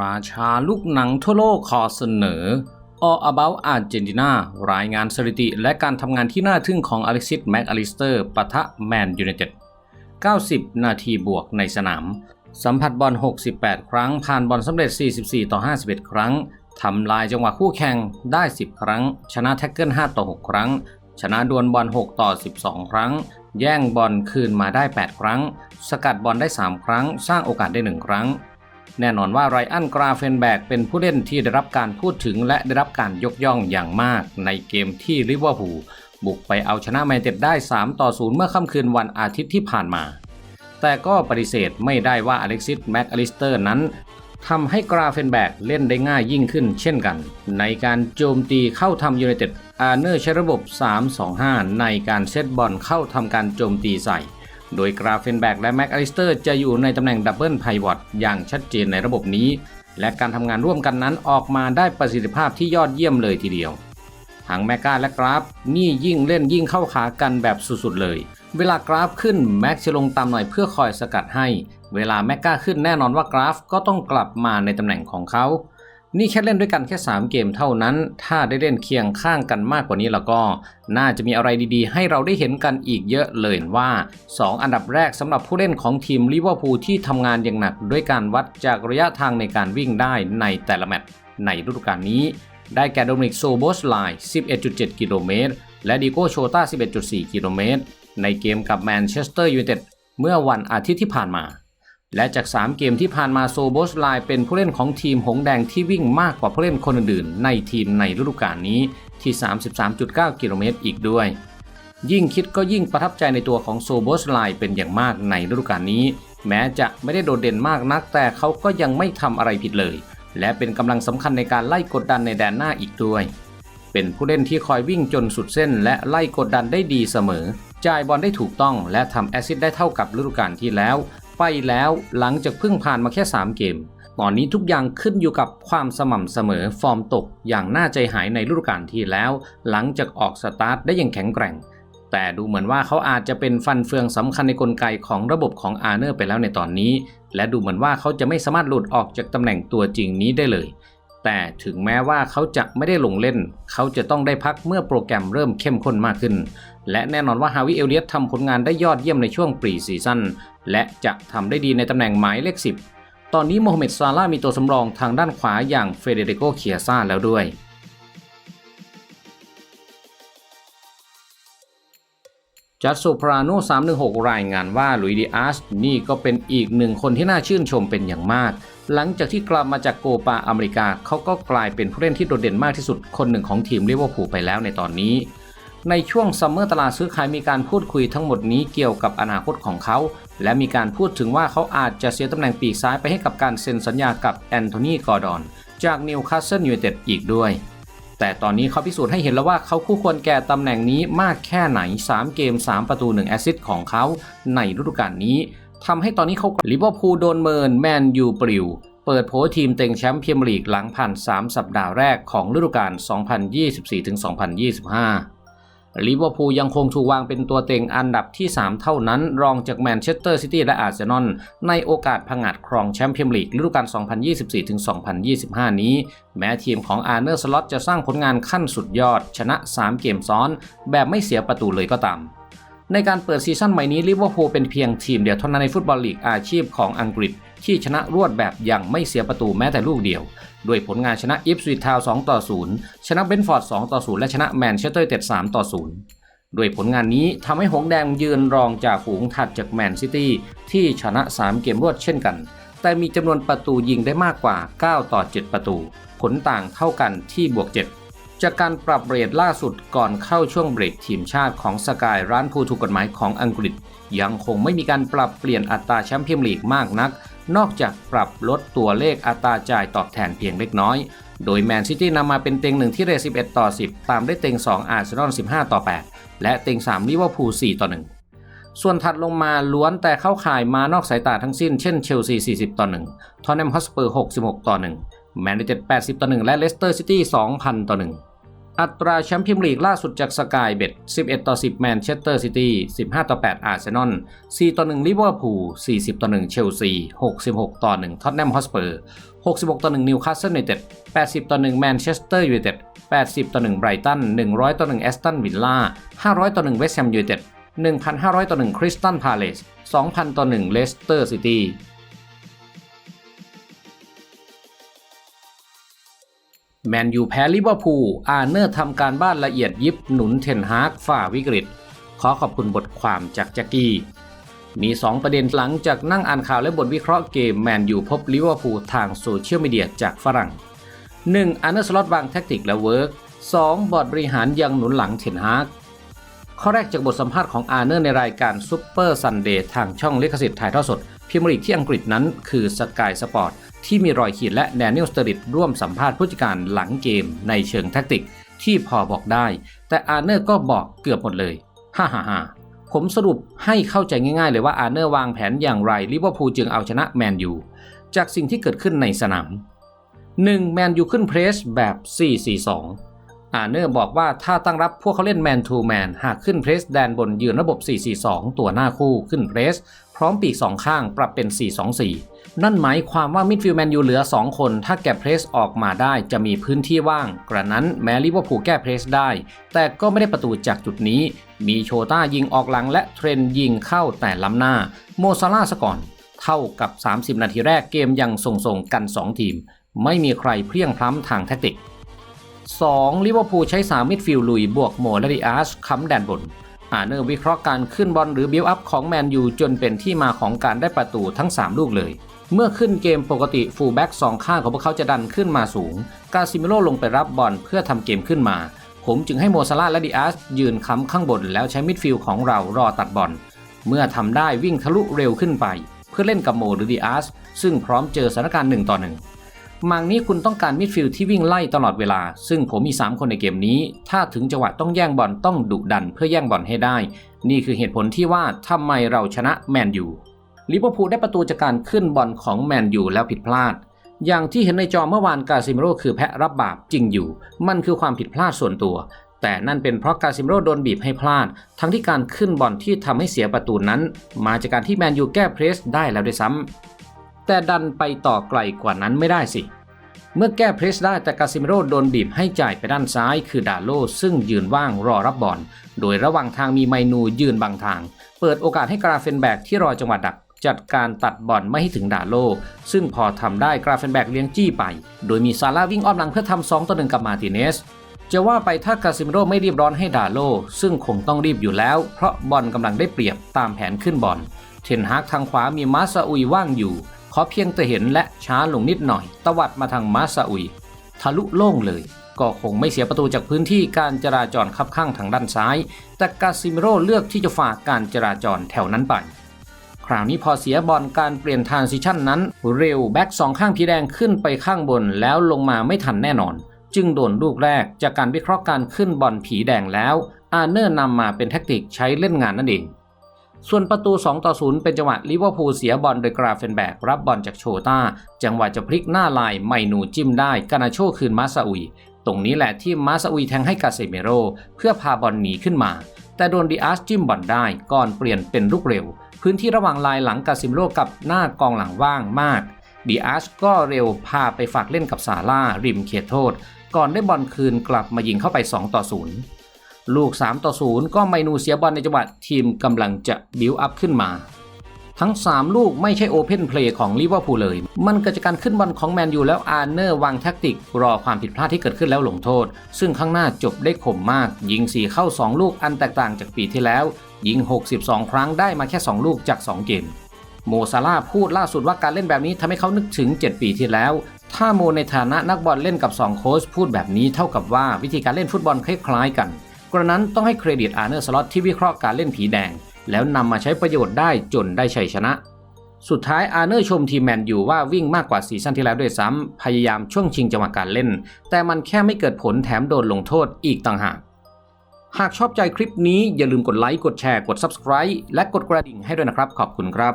ราชาลูกหนังทั่วโลกขอเสนอ All About Argentina รายงานสถิติและการทำงานที่น่าทึ่งของอเล็กซิสแม็กอลิสเตอร์ปะทะแมนยูไนเต็ด 90 นาทีบวกในสนาม สัมผัสบอล 68 ครั้ง ผ่านบอลสำเร็จ 44 ต่อ 51 ครั้ง ทำลายจังหวะคู่แข่งได้ 10 ครั้ง ชนะแท็กเกิล 5 ต่อ 6 ครั้ง ชนะดวลบอล 6 ต่อ 12 ครั้ง แย่งบอลคืนมาได้ 8 ครั้ง สกัดบอลได้ 3 ครั้ง สร้างโอกาสได้ 1 ครั้ง แน่นอนว่าไรอันกราเฟนแบกเป็นผู้เล่นที่ได้รับการพูดถึงและได้รับการยกย่องอย่างมากในเกมที่ลิเวอร์พูลบุกไปเอาชนะแมนเต็ดได้ 3 ต่อ 0 เมื่อค่ำคืนวันอาทิตย์ที่ผ่านมา แต่ก็ปฏิเสธไม่ได้ว่าอเล็กซิสแม็กอลิสเตอร์นั้นทำให้กราเฟนแบกเล่นได้ง่ายยิ่งขึ้นเช่นกัน ในการโจมตีเข้าทำยูไนเต็ดอาร์เนอร์ใช้ระบบ 3-2-5 ในการเซตบอลเข้าทำการโจมตีใส่ โดยกราเฟนแบกและแม็กอลิสเตอร์จะอยู่ในตำแหน่งดับเบิลไพวอตอย่างชัดเจนในระบบนี้ และการทำงานร่วมกันนั้นออกมาได้ประสิทธิภาพที่ยอดเยี่ยมเลยทีเดียวทั้งแมกกาและกราฟนี่ยิ่งเล่นยิ่งเข้าขากันแบบสุดๆเลย เวลากราฟขึ้นแม็กจะลงตามหน่อยเพื่อคอยสกัดให้ เวลาแมกกาขึ้นแน่นอนว่ากราฟก็ต้องกลับมาในตำแหน่งของเขา นี่แค่เล่นด้วยกันแค่ 3 เกมเท่านั้น ถ้าได้เล่นเคียงข้างกันมากกว่านี้แล้วก็ น่าจะมีอะไรดีๆ ให้เราได้เห็นกันอีกเยอะเลยว่า 2 อันดับแรกสำหรับผู้เล่นของทีมลิเวอร์พูลที่ทำงานอย่างหนัก ด้วยการวัดจากระยะทางในการวิ่งได้ในแต่ละแมตช์ในฤดูกาลนี้ ได้แก่โดมินิกโซโบสไลน์11.7 กิโลเมตร และดิโกโชตา11.4 กิโลเมตร ในเกมกับแมนเชสเตอร์ยูไนเต็ดเมื่อวันอาทิตย์ที่ผ่านมา และจาก 3 เกมที่ผ่านมาโซโบสไลเป็นผู้เล่นของทีมหงแดงที่วิ่งมากกว่าผู้เล่นคนอื่นๆในทีมในฤดูกาลนี้ที่ 33.9 กิโลเมตรอีกด้วย ยิ่งคิดก็ยิ่งประทับใจในตัวของโซโบสไลเป็นอย่างมากในฤดูกาลนี้ แม้จะไม่ได้โดดเด่นมากนัก แต่เขาก็ยังไม่ทำอะไรผิดเลย และเป็นกำลังสำคัญในการไล่กดดันในแดนหน้าอีกด้วย เป็นผู้เล่นที่คอยวิ่งจนสุดเส้น และไล่กดดันได้ดีเสมอจ่ายบอลได้ถูกต้องและทำแอซิสต์ได้เท่ากับฤดูกาลที่แล้ว ไปแล้วหลังจากเพิ่งผ่านมาแค่ 3 เกม ตอนนี้ทุกอย่างขึ้นอยู่กับความสม่ำเสมอฟอร์มตกอย่างน่าใจหายในฤดูกาลที่แล้ว หลังจากออกสตาร์ทได้อย่างแข็งแกร่ง แต่ดูเหมือนว่าเขาอาจจะเป็นฟันเฟืองสำคัญในกลไกของระบบของอาร์เนอร์ไปแล้วในตอนนี้ และดูเหมือนว่าเขาจะไม่สามารถหลุดออกจากตำแหน่งตัวจริงนี้ได้เลย แต่ถึงแม้ว่าเขาจะไม่ได้ลงเล่น เขาจะต้องได้พักเมื่อโปรแกรมเริ่มเข้มข้นมากขึ้น และแน่นอนว่าฮาวิเอลเลียตทำผลงานได้ยอดเยี่ยมในช่วงปรีซีซั่นและจะทำได้ดีในตำแหน่งหมายเลข 10 ตอนนี้โมฮัมเหม็ดซาร่ามีตัวสำรองทางด้านขวาอย่างเฟเดริโกเคียซาแล้วด้วยจัดโซปราโน316 รายงานว่าลุยดิอาสนี่ก็เป็นอีกหนึ่งคนที่น่าชื่นชมเป็นอย่างมาก หลังจากที่กลับมาจากโกปาอเมริกาเขาก็กลายเป็นผู้เล่นที่โดดเด่นมากที่สุดคนหนึ่งของทีมลิเวอร์พูลไปแล้วในตอนนี้ ในช่วงซัมเมอร์ตลาดซื้อขายมีการพูดคุยทั้งหมดนี้เกี่ยวกับอนาคตของเขา และมีการพูดถึงว่าเขาอาจจะเสียตำแหน่งปีกซ้ายไปให้กับการเซ็นสัญญากับแอนโทนีกอร์ดอนจากนิวคาสเซิลยูไนเต็ดอีกด้วย แต่ตอนนี้เขาพิสูจน์ให้เห็นแล้วว่าเขาคู่ควรแก่ตำแหน่งนี้มากแค่ไหน 3 เกม 3 ประตู 1 แอสซิสต์ของเขาในฤดูกาลนี้ ทำให้ตอนนี้เขาลิเวอร์พูลโดนเมินแมนยูปลิว เปิดโผทีมเต็งแชมป์พรีเมียร์ลีกหลังผ่าน3สัปดาห์แรกของฤดูกาล 2024-2025 ลิเวอร์พูลยังคงถูกวางเป็นตัวเต็งอันดับที่ 3 เท่านั้น รองจากแมนเชสเตอร์ซิตี้และอาร์เซนอลในโอกาสผงาดครองแชมป์พรีเมียร์ลีกฤดูกาล 2024-2025 นี้ แม้ทีมของอาร์เนอร์สล็อตจะสร้างผลงานขั้นสุดยอด ชนะ 3 เกมซ้อน แบบไม่เสียประตูเลยก็ตาม ในการเปิดซีซั่นใหม่นี้ลิเวอร์พูลเป็นเพียงทีมเดียวเท่านั้นในฟุตบอลลีกอาชีพของอังกฤษ ที่ชนะรวดแบบย่างไม่เสียประตูแม้แต่ลูกเดียว ด้วยผลงานชนะอิฟสวิททาว2ต่อ0ชนะเบนฟอร์ด2ต่อ0และชนะแมนเชสเตอร์เต็ด3ต่อ0ด้วยผลงานนี้ทำให้หงแดงยืนรองจากฝูงถัดจากแมนซิตี้ที่ชนะ 3 เกมรวดเช่นกัน แต่มีจำนวนประตูยิงได้มากกว่า 9 ต่อ 7 ประตู ผลต่างเท่ากันที่บวก 7 จากการปรับเรทล่าสุดก่อนเข้าช่วงเบรกทีมชาติของสกายร้านผู้ถูกกฎหมายของอังกฤษ ยังคงไม่มีการปรับเปลี่ยนอัตราแชมป์พรีเมียร์ลีกมากนัก นอกจากปรับลดตัวเลขอัตราจ่ายตอบแทนเพียงเล็กน้อย โดยแมนซิตี้นำมาเป็นเต็งหนึ่งที่เรท11 ต่อ 10 ตามด้วยเต็ง 2 อาร์เซนอล 15 ต่อ 8 และเต็ง 3 ลิเวอร์พูล 4 ต่อ 1ส่วนถัดลงมาล้วนแต่เข้าข่ายมานอกสายตาทั้งสิ้น เช่นเชลซี 40 ต่อ 1 ทอนแนมฮอสเปอร์ 66 ต่อ 1 แมนยูไนเต็ด 80 ต่อ 1 และเลสเตอร์ซิตี้ 2,000 ต่อ 1 อัตราแชมป์พรีเมียร์ลีกล่าสุดจากสกายเบ็ด11 ต่อ 10 แมนเชสเตอร์ซิตี้ 15 ต่อ 8 อาร์เซนอล 4 ต่อ 1 ลิเวอร์พูล 40 ต่อ 1 เชลซี 66 ต่อ 1 ท็อตแนมฮอสเปอร์ 66 ต่อ 1 นิวคาสเซิลยูไนเต็ด 80 ต่อ 1 แมนเชสเตอร์ยูไนเต็ด 80 ต่อ 1 ไบรตัน 100 ต่อ 1 แอสตันวิลล่า 500 ต่อ 1 เวสต์แฮมยูไนเต็ด 1,500 ต่อ 1 คริสตัลพาเลส 2,000 ต่อ 1 เลสเตอร์ซิตี้ แมนยูแพ้ลิเวอร์พูลอาร์เนอร์ทำการบ้านละเอียดยิบหนุนเทนฮากฝ่าวิกฤต ขอขอบคุณบทความจากแจ็กกี้ มี 2 ประเด็นหลังจากนั่งอ่านข่าวและบทวิเคราะห์เกมแมนยูพบลิเวอร์พูลทางโซเชียลมีเดียจากฝรั่ง 1. อาร์เนอร์สล็อตวางแท็กติกและเวิร์ก 2. บอร์ดบริหารยังหนุนหลังเทนฮากข้อแรกจากบทสัมภาษณ์ของอาร์เนอร์ในรายการซูเปอร์ซันเดย์ทางช่องลิขสิทธิ์ถ่ายทอดสดพิมพ์ลีกที่อังกฤษนั้นคือสกายสปอร์ต ที่มีรอยขีดและแดเนียลสเตอริดร่วมสัมภาษณ์ผู้จัดการหลังเกมในเชิงแท็กติก ที่พอบอกได้ แต่อาร์เนอร์ก็บอกเกือบหมดเลยฮ่าฮ่าฮ่าผมสรุปให้เข้าใจง่ายๆเลยว่าอาร์เนอร์วางแผนอย่างไรลิเวอร์พูลจึงเอาชนะแมนยูจากสิ่งที่เกิดขึ้นในสนาม 1. แมนยูขึ้นเพรสแบบ 4-4-2 อาร์เนอร์บอกว่าถ้าตั้งรับพวกเขาเล่นแมนทูแมนหากขึ้นเพรสแดนบนยืนระบบ 4-4-2 ตัวหน้าคู่ขึ้นเพรส พร้อมปีกสองข้างปรับเป็น 4-2-4 นั่นหมายความว่ามิดฟิลด์แมนยูเหลือ 2 คน ถ้าแกะเพรสออกมาได้จะมีพื้นที่ว่าง กระนั้นแม้ลิเวอร์พูลแก้เพรสได้ แต่ก็ไม่ได้ประตูจากจุดนี้ มีโชต้ายิงออกหลังและเทรนยิงเข้าแต่ล้ำหน้า โมซาลาสก่อน เท่ากับ 30 นาทีแรกเกมยังส่งๆกัน 2 ทีม ไม่มีใครเพลียงพล้ำทางแท็กติก 2. ลิเวอร์พูลใช้ 3 มิดฟิลด์ลุยบวกโมและดิอาชค้ำแดนบน อาเนอร์วิเคราะห์การขึ้นบอลหรือบิลอัพของแมนยูจนเป็นที่มาของการได้ประตูทั้ง 3 ลูกเลย เมื่อขึ้นเกมปกติฟูลแบ็กสองข้างของพวกเขาจะดันขึ้นมาสูง กาซิมิโลลงไปรับบอลเพื่อทำเกมขึ้นมา ผมจึงให้โมซาลาและดิอาชยืนค้ำข้างบนแล้วใช้มิดฟิลด์ของเรารอตัดบอล เมื่อทำได้วิ่งทะลุเร็วขึ้นไป เพื่อเล่นกับโมหรือดิอาชซึ่งพร้อมเจอสถานการณ์1ต่อ1 มังนี้คุณต้องการมิดฟิลด์ที่วิ่งไล่ตลอดเวลา ซึ่งผมมี 3 คนในเกมนี้ ถ้าถึงจังหวะต้องแย่งบอลต้องดุดันเพื่อแย่งบอลให้ได้ นี่คือเหตุผลที่ว่าทำไมเราชนะแมนยูลิเวอร์พูลได้ประตูจากการขึ้นบอลของแมนยูแล้วผิดพลาด อย่างที่เห็นในจอเมื่อวานกาซิมโร่คือแพะรับบาปจริงอยู่ มันคือความผิดพลาดส่วนตัว แต่นั่นเป็นเพราะกาซิมโร่โดนบีบให้พลาด ทั้งที่การขึ้นบอลที่ทำให้เสียประตูนั้น มาจากการที่แมนยูแก้เพรสได้แล้วด้วยซ้ำ แต่ดันไปต่อไกลกว่านั้นไม่ได้สิ เมื่อแก้เพรสได้แต่กาซิเมโร่โดนบีบให้จ่ายไปด้านซ้าย คือดาโลซึ่งยืนว่างรอรับบอล โดยระหว่างทางมีไมนูยืนบังทาง เปิดโอกาสให้กราเฟนแบกที่รอจังหวะดักจัดการตัดบอลไม่ให้ถึงดาโล ซึ่งพอทำได้กราเฟนแบกเลี้ยงจี้ไป โดยมีซาร่าวิ่งอ้อมหลังเพื่อทำ2ต่อ1กับมาติเนส จะว่าไปถ้ากาซิเมโร่ไม่รีบร้อนให้ดาโล ซึ่งคงต้องรีบอยู่แล้ว เพราะบอลกำลังได้เปรียบตามแผนขึ้นบอล เทนฮากทางขวามีมาซาอุยว่างอยู่ ขอเพียงแต่เห็นและช้าลงนิดหน่อย ตวัดมาทางมาซาอุย ทะลุโล่งเลย ก็คงไม่เสียประตูจากพื้นที่การจราจรคับข้างทางด้านซ้าย แต่กาซิมิโรเลือกที่จะฝากการจราจรแถวนั้นไป คราวนี้พอเสียบอลการเปลี่ยนทานซิชันนั้น เร็วแบ็กสองข้างพีแดงขึ้นไปข้างบนแล้วลงมาไม่ทันแน่นอน จึงโดนลูกแรกจากการวิเคราะห์การขึ้นบอลผีแดงแล้ว อาเนอร์นำมาเป็นแทคติกใช้เล่นงานนั่นเอง ส่วนประตู 2 ต่อ 0 เป็นจังหวะลิเวอร์พูลเสียบอลโดยกราเฟนแบกรับบอลจากโชต้า จังหวะจะพลิกหน้าลายไมนูจิ้มได้กานาโชคืนมาซาอุย ตรงนี้แหละที่มาซาอุยแทงให้กาเซเมโร เพื่อพาบอลหนีขึ้นมา แต่โดนดิอาสจิ้มบอลได้ก่อนเปลี่ยนเป็นลูกเร็ว พื้นที่ระหว่างลายหลังกาซิมโรกับหน้ากองหลังว่างมากดิอาสก็เร็วพาไปฝากเล่นกับซาร่าริมเขตโทษ ก่อนได้บอลคืนกลับมายิงเข้าไป 2 ต่อ 0 ลูก 3 ต่อ 0 ก็ไมนูเสียบอลในจังหวะทีมกำลังจะบิวอัพขึ้นมา ทั้ง 3 ลูกไม่ใช่โอเพนเพลย์ของลิเวอร์พูลเลย มันเกิดจากการขึ้นบอลของแมนยูแล้วอาร์เนอร์วางแท็กติก รอความผิดพลาดที่เกิดขึ้นแล้วลงโทษ ซึ่งข้างหน้าจบได้คมมาก ยิง 4 เข้า 2 ลูกอันแตกต่างจากปีที่แล้ว ยิง 62 ครั้งได้มาแค่ 2 ลูกจาก 2 เกมโมซาร่าพูดล่าสุดว่าการเล่นแบบนี้ทำให้เขานึกถึง 7 ปีที่แล้ว ถ้าโมในฐานะนักบอลเล่นกับ 2 โค้ชพูดแบบนี้เท่ากับว่าวิธีการเล่นฟุตบอลคล้ายๆกัน กระนั้นต้องให้เครดิตอาร์เนอร์สล็อตที่วิเคราะห์การเล่นผีแดง แล้วนำมาใช้ประโยชน์ได้จนได้ชัยชนะ สุดท้ายอาร์เนอร์ชมทีมแมนยูว่าวิ่งมากกว่าซีซั่นที่แล้วด้วยซ้ำพยายามช่วงชิงจังหวะการเล่น แต่มันแค่ไม่เกิดผลแถมโดนลงโทษอีกต่างหากหากชอบใจคลิปนี้อย่าลืมกดไลค์กดแชร์กด Subscribe และกดกระดิ่งให้ด้วยนะครับ ขอบคุณครับ